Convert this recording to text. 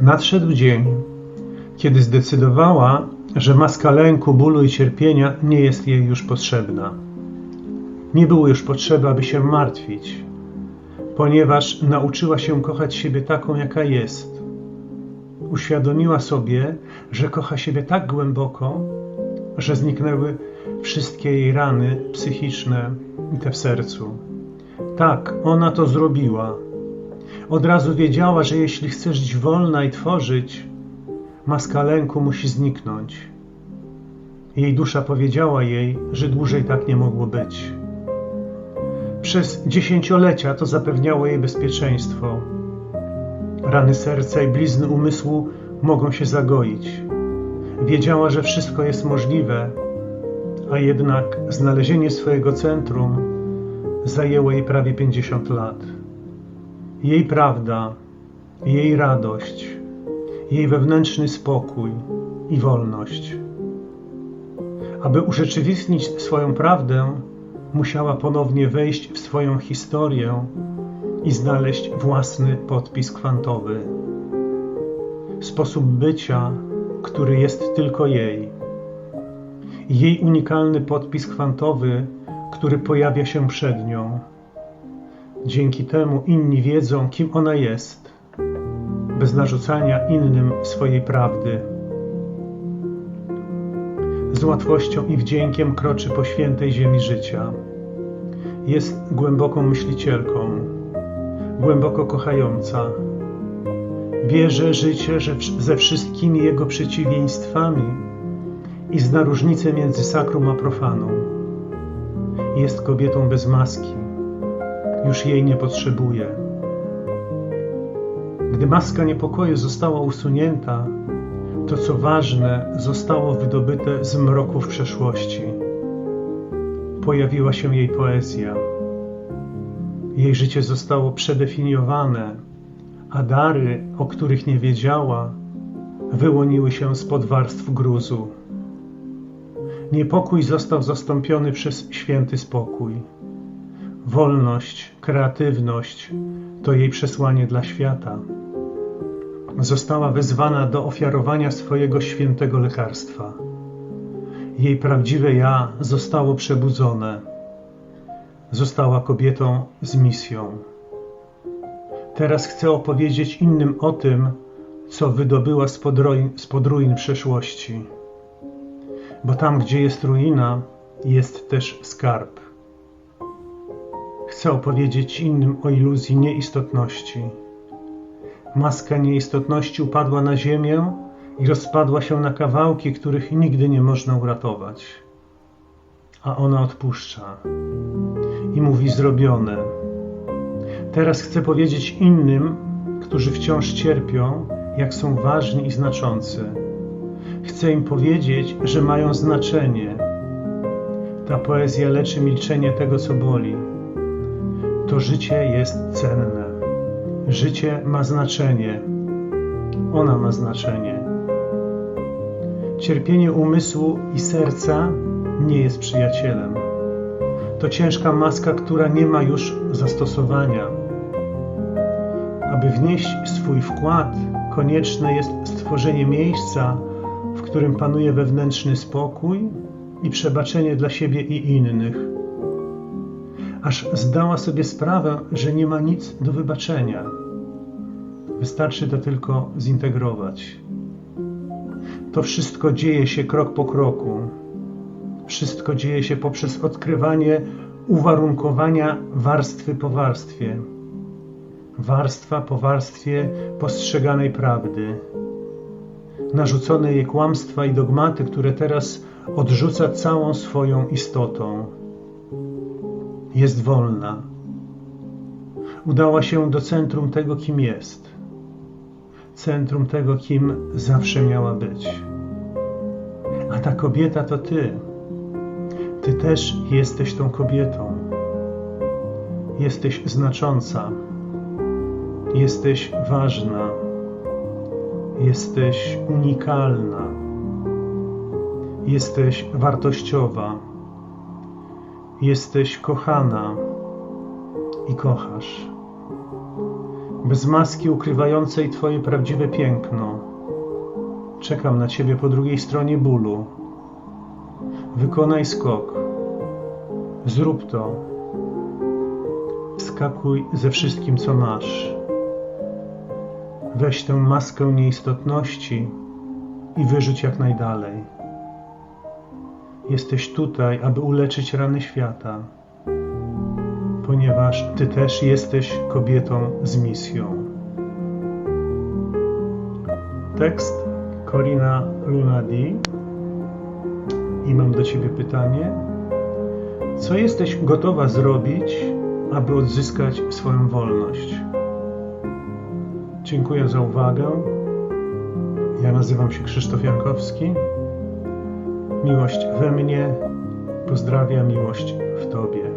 Nadszedł dzień, kiedy zdecydowała, że maska lęku, bólu i cierpienia nie jest jej już potrzebna. Nie było już potrzeby, aby się martwić, ponieważ nauczyła się kochać siebie taką, jaka jest. Uświadomiła sobie, że kocha siebie tak głęboko, że zniknęły wszystkie jej rany psychiczne i te w sercu. Tak, ona to zrobiła. Od razu wiedziała, że jeśli chce żyć wolna i tworzyć, maska lęku musi zniknąć. Jej dusza powiedziała jej, że dłużej tak nie mogło być. Przez dziesięciolecia to zapewniało jej bezpieczeństwo. Rany serca i blizny umysłu mogą się zagoić. Wiedziała, że wszystko jest możliwe, a jednak znalezienie swojego centrum zajęło jej prawie 50 lat. Jej prawda, jej radość, jej wewnętrzny spokój i wolność. Aby urzeczywistnić swoją prawdę, musiała ponownie wejść w swoją historię i znaleźć własny podpis kwantowy. Sposób bycia, który jest tylko jej. Jej unikalny podpis kwantowy, który pojawia się przed nią. Dzięki temu inni wiedzą, kim ona jest, bez narzucania innym swojej prawdy. Z łatwością i wdziękiem kroczy po świętej ziemi życia. Jest głęboką myślicielką, głęboko kochająca. Bierze życie ze wszystkimi jego przeciwieństwami i zna różnicę między sakrum a profaną. Jest kobietą bez maski. Już jej nie potrzebuje. Gdy maska niepokoju została usunięta, to co ważne zostało wydobyte z mroków przeszłości. Pojawiła się jej poezja. Jej życie zostało przedefiniowane, a dary, o których nie wiedziała, wyłoniły się spod warstw gruzu. Niepokój został zastąpiony przez święty spokój. Wolność, kreatywność to jej przesłanie dla świata. Została wezwana do ofiarowania swojego świętego lekarstwa. Jej prawdziwe ja zostało przebudzone. Została kobietą z misją. Teraz chcę opowiedzieć innym o tym, co wydobyła spod ruin, spod ruin przeszłości. Bo tam, gdzie jest ruina, jest też skarb. Chcę opowiedzieć innym o iluzji nieistotności. Maska nieistotności upadła na ziemię i rozpadła się na kawałki, których nigdy nie można uratować. A ona odpuszcza i mówi zrobione. Teraz chcę powiedzieć innym, którzy wciąż cierpią, jak są ważni i znaczący. Chcę im powiedzieć, że mają znaczenie. Ta poezja leczy milczenie tego, co boli. To życie jest cenne. Życie ma znaczenie. Ona ma znaczenie. Cierpienie umysłu i serca nie jest przyjacielem. To ciężka maska, która nie ma już zastosowania. Aby wnieść swój wkład, konieczne jest stworzenie miejsca, którym panuje wewnętrzny spokój i przebaczenie dla siebie i innych. Aż zdała sobie sprawę, że nie ma nic do wybaczenia. Wystarczy to tylko zintegrować. To wszystko dzieje się krok po kroku. Wszystko dzieje się poprzez odkrywanie uwarunkowania warstwy po warstwie. Warstwa po warstwie postrzeganej prawdy. Narzucone jej kłamstwa i dogmaty, które teraz odrzuca całą swoją istotą. Jest wolna. Udała się do centrum tego, kim jest. Centrum tego, kim zawsze miała być. A ta kobieta to ty. Ty też jesteś tą kobietą. Jesteś znacząca. Jesteś ważna. Jesteś unikalna. Jesteś wartościowa. Jesteś kochana. i kochasz. Bez maski ukrywającej Twoje prawdziwe piękno. Czekam na Ciebie po drugiej stronie bólu. Wykonaj skok. Zrób to. Skakuj ze wszystkim, co masz. Weź tę maskę nieistotności i wyrzuć jak najdalej. Jesteś tutaj, aby uleczyć rany świata, ponieważ Ty też jesteś kobietą z misją. Tekst Corina Lunadi. I mam do Ciebie pytanie. Co jesteś gotowa zrobić, aby odzyskać swoją wolność? Dziękuję za uwagę. Ja nazywam się Krzysztof Jankowski. Miłość we mnie pozdrawia miłość w Tobie.